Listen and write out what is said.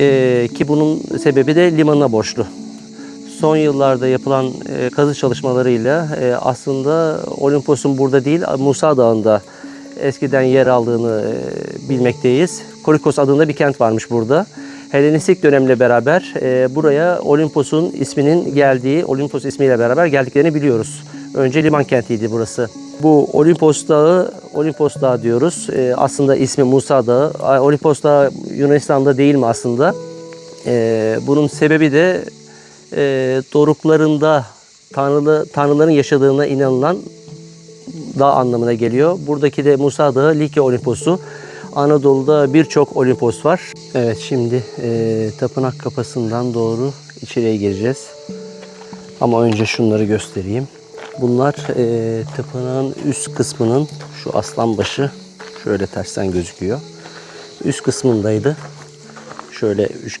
Ee, ki bunun sebebi de limanına borçlu. Son yıllarda yapılan e, kazı çalışmalarıyla e, aslında Olimpos'un burada değil Musa Dağı'nda eskiden yer aldığını e, bilmekteyiz. Korikos adında bir kent varmış burada. Helenistik dönemle beraber e, buraya Olimpos'un isminin geldiği, Olimpos ismiyle beraber geldiklerini biliyoruz. Önce liman kentiydi burası. Bu Olimpos Dağı, Olimpos Dağı diyoruz. E, aslında ismi Musa Dağı. Olimpos Dağı Yunanistan'da değil mi aslında? E, bunun sebebi de e, doruklarında tanrılı, tanrıların yaşadığına inanılan dağ anlamına geliyor. Buradaki de Musa Dağı, Likya Olimposu. Anadolu'da birçok Olimpos var. Evet şimdi e, tapınak kapısından doğru içeriye gireceğiz. Ama önce şunları göstereyim. Bunlar e, tapınağın üst kısmının şu aslan başı şöyle tersten gözüküyor. Üst kısmındaydı. Şöyle üç